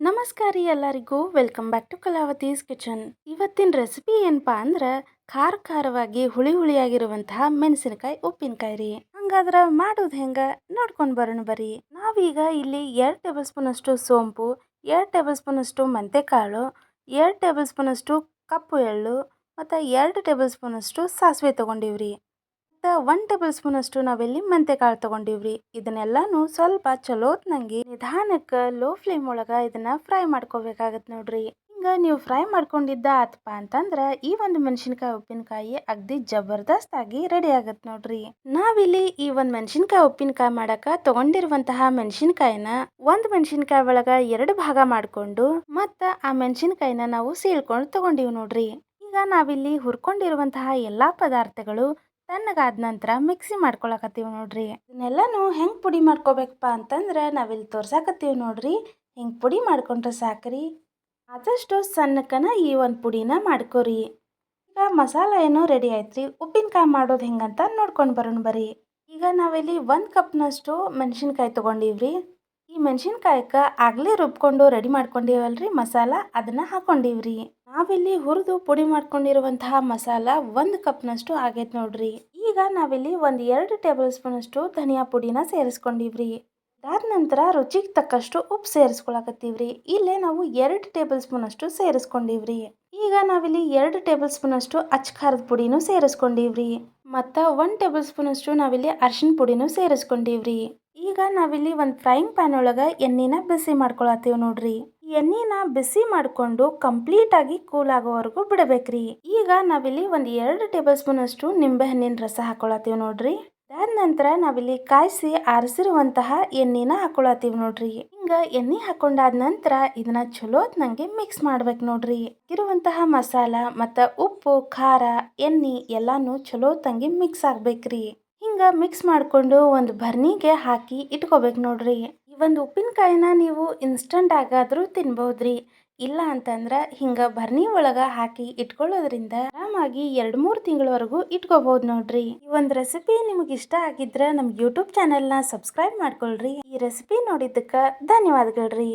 ನಮಸ್ಕಾರ ಎಲ್ಲರಿಗೂ. Welcome back to Kalavati's kitchen. ಇವತ್ತಿನ ರೆಸಿಪಿ ಏನಪ್ಪಾ ಅಂದ್ರೆ ಖಾರ ಖಾರವಾಗಿ ಹುಳಿ ಹುಳಿಯಾಗಿರುವಂತಹ ಮೆಣಸಿನಕಾಯಿ, ಉಪ್ಪಿನಕಾಯಿ ರೀ. ಹಂಗಾದ್ರ ಮಾಡೋದು ಹೆಂಗ? ನೋಡ್ಕೊಂಡು ಬರೋಣ ಬರ್ರಿ. ನಾವೀಗ ಇಲ್ಲಿ ಎರಡು ಟೇಬಲ್ ಸ್ಪೂನ್ ಅಷ್ಟು ಸೋಂಪು, ಎರಡು ಟೇಬಲ್ ಸ್ಪೂನ್ ಅಷ್ಟು ಮೆಂತೆಕಾಳು, ಎರಡು ಟೇಬಲ್ ಸ್ಪೂನ್ ಅಷ್ಟು ಕಪ್ಪು ಎಳ್ಳು, ಮತ್ತು ಎರಡು ಟೇಬಲ್ ಸ್ಪೂನ್ ಅಷ್ಟು ಸಾಸಿವೆ ತೊಗೊಂಡಿವ್ರಿ. ಒನ್ ಟೇಬಲ್ ಸ್ಪೂನ್ ಅಷ್ಟು ನಾವಿಲ್ಲಿ ಮೆಂತೆಕಾಳು ತಗೊಂಡಿವ್ರಿ? ಇದನ್ನೆಲ್ಲಾನು ಸ್ವಲ್ಪ ಚಲೋತ್ನಂಗೆ ನಿಧಾನಕ್ಕೆ ಲೋ ಫ್ಲೇಮ್ ಒಳಗೆ ಇದನ್ನ ಫ್ರೈ ಮಾಡ್ಕೋಬೇಕಾಗತ್ತೆ ನೋಡ್ರಿ. ಹಿಂಗ ನೀವು ಫ್ರೈ ಮಾಡ್ಕೊಂಡಿದ್ದ ಆತಪ್ಪ ಅಂತಂದ್ರ ಈ ಒಂದು ಮೆಣಸಿನಕಾಯಿ, ಉಪ್ಪಿನಕಾಯಿ ಅಗ್ದಿ ಜಬರ್ದಸ್ತ್ ಆಗಿ ರೆಡಿ ಆಗತ್ತೆ ನೋಡ್ರಿ. ನಾವಿಲ್ಲಿ ಈ ಒಂದು ಮೆಣಸಿನಕಾಯಿ, ಉಪ್ಪಿನಕಾಯಿ ಮಾಡಕ ತಗೊಂಡಿರುವಂತಹ ಮೆಣಸಿನ್ಕಾಯಿನ ಒಂದ್ ಮೆಣಸಿನಕಾಯಿ ಒಳಗ ಎರಡು ಭಾಗ ಮಾಡ್ಕೊಂಡು ಮತ್ತ ಆ ಮೆಣಸಿನ್ಕಾಯಿನ ನಾವು ಸೀಳ್ಕೊಂಡು ತಗೊಂಡಿವ್ ನೋಡ್ರಿ. ಈಗ ನಾವಿಲ್ಲಿ ಹುರ್ಕೊಂಡಿರುವಂತಹ ಎಲ್ಲಾ ಪದಾರ್ಥಗಳು ತಣ್ಣಗಾದ ನಂತರ ಮಿಕ್ಸಿ ಮಾಡ್ಕೊಳಕತ್ತೀವಿ ನೋಡ್ರಿ. ಇದನ್ನೆಲ್ಲಾನು ಹೆಂಗೆ ಪುಡಿ ಮಾಡ್ಕೋಬೇಕಪ್ಪ ಅಂತಂದ್ರೆ ನಾವಿಲ್ಲಿ ತೋರ್ಸಾಕತ್ತೀವಿ ನೋಡ್ರಿ. ಹಿಂಗೆ ಪುಡಿ ಮಾಡ್ಕೊಂಡ್ರೆ ಸಾಕ್ರಿ. ಆದಷ್ಟು ಸಣ್ಣಕನ ಈ ಒಂದು ಪುಡಿನ ಮಾಡ್ಕೋರಿ. ಈಗ ಮಸಾಲ ಏನೋ ರೆಡಿ ಆಯ್ತ್ರಿ. ಉಪ್ಪಿನಕಾಯಿ ಮಾಡೋದು ಹೆಂಗಂತ ನೋಡ್ಕೊಂಡು ಬರೋಣ ಬರ್ರಿ. ಈಗ ನಾವಿಲ್ಲಿ ಒಂದು ಕಪ್ನಷ್ಟು ಮೆಣಸಿನ್ಕಾಯಿ ತೊಗೊಂಡಿವ್ರಿ. ಈ ಮೆಣಸಿನ್ಕಾಯಕ್ಕೆ ಆಗಲೇ ರುಬ್ಕೊಂಡು ರೆಡಿ ಮಾಡ್ಕೊಂಡಿವಲ್ರಿ ಮಸಾಲ? ಅದನ್ನ ಹಾಕೊಂಡಿವ್ರಿ. ನಾವಿಲ್ಲಿ ಹುರಿದು ಪುಡಿ ಮಾಡ್ಕೊಂಡಿರುವಂತಹ ಮಸಾಲ ಒಂದು ಕಪ್ನಷ್ಟು ಆಗೈತೆ ನೋಡ್ರಿ. ಈಗ ನಾವಿಲ್ಲಿ ಒಂದು ಎರಡು ಟೇಬಲ್ ಸ್ಪೂನಷ್ಟು ಧನಿಯಾ ಪುಡಿನ ಸೇರಿಸ್ಕೊಂಡಿವ್ರಿ. ಅದಾದ ನಂತರ ರುಚಿಗೆ ತಕ್ಕಷ್ಟು ಉಪ್ಪು ಸೇರಿಸ್ಕೊಳಕತ್ತೀವ್ರಿ. ಇಲ್ಲೇ ನಾವು ಎರಡು ಟೇಬಲ್ ಸ್ಪೂನಷ್ಟು ಸೇರಿಸ್ಕೊಂಡಿವ್ರಿ. ಈಗ ನಾವಿಲ್ಲಿ ಎರಡು ಟೇಬಲ್ ಸ್ಪೂನಷ್ಟು ಅಚ್ ಖಾರದ ಪುಡಿನೂ ಸೇರಿಸ್ಕೊಂಡಿವ್ರಿ. ಮತ್ತು ಒನ್ ಟೇಬಲ್ ಸ್ಪೂನಷ್ಟು ನಾವಿಲ್ಲಿ ಅರ್ಶಿನ ಪುಡಿನೂ ಸೇರಿಸ್ಕೊಂಡಿವ್ರಿ. ಈಗ ನಾವಿಲ್ಲಿ ಒಂದು ಫ್ರೈಯಿಂಗ್ ಪ್ಯಾನ್ ಒಳಗೆ ಎಣ್ಣೆನ ಬಿಸಿ ಮಾಡ್ಕೊಳತ್ತೀವಿ ನೋಡ್ರಿ. ಎಣ್ಣೆನ ಬಿಸಿ ಮಾಡಿಕೊಂಡು ಕಂಪ್ಲೀಟ್ ಆಗಿ ಕೂಲ್ ಆಗೋವರೆಗೂ ಬಿಡಬೇಕ್ರಿ. ಈಗ ನಾವಿಲ್ಲಿ ಒಂದು ಎರಡು ಟೇಬಲ್ ಸ್ಪೂನ್ ಅಷ್ಟು ನಿಂಬೆ ಹಣ್ಣಿನ ರಸ ಹಾಕೊಳತ್ತೀವಿ ನೋಡ್ರಿ. ಅದಾದ ನಂತರ ನಾವಿಲ್ಲಿ ಕಾಯಿಸಿ ಆರಿಸಿರುವಂತಹ ಎಣ್ಣೆನ ಹಾಕೊಳತ್ತೀವಿ ನೋಡ್ರಿ. ಹಿಂಗ ಎಣ್ಣೆ ಹಾಕೊಂಡಾದ ನಂತರ ಇದನ್ನ ಚಲೋ ನಂಗೆ ಮಿಕ್ಸ್ ಮಾಡ್ಬೇಕು ನೋಡ್ರಿ. ಇರುವಂತಹ ಮಸಾಲ ಮತ್ತ ಉಪ್ಪು, ಖಾರ, ಎಣ್ಣೆ ಎಲ್ಲಾನು ಚಲೋ ತಂಗಿ ಮಿಕ್ಸ್ ಆಗ್ಬೇಕ್ರಿ. ಹಿಂಗ ಮಿಕ್ಸ್ ಮಾಡಿಕೊಂಡು ಒಂದು ಭರ್ನಿಗೆ ಹಾಕಿ ಇಟ್ಕೋಬೇಕು ನೋಡ್ರಿ. ಈ ಒಂದು ಉಪ್ಪಿನಕಾಯಿನ ನೀವು ಇನ್ಸ್ಟಂಟ್ ಆಗಾದರೂ ತಿನ್ಬೋದ್ರಿ ಇಲ್ಲ ಅಂತಂದ್ರೆ ಹಿಂಗೆ ಭರ್ನಿ ಒಳಗೆ ಹಾಕಿ ಇಟ್ಕೊಳ್ಳೋದ್ರಿಂದ ಆರಾಮಾಗಿ ಎರಡು ಮೂರು ತಿಂಗಳವರೆಗೂ ಇಟ್ಕೋಬಹುದು ನೋಡ್ರಿ. ಈ ಒಂದು ರೆಸಿಪಿ ನಿಮಗೆ ಇಷ್ಟ ಆಗಿದ್ರೆ ನಮ್ಮ ಯೂಟ್ಯೂಬ್ ಚಾನೆಲ್ನ ಸಬ್ಸ್ಕ್ರೈಬ್ ಮಾಡ್ಕೊಳ್ರಿ. ಈ ರೆಸಿಪಿ ನೋಡಿದ್ದಕ್ಕೆ ಧನ್ಯವಾದಗಳ್ರಿ.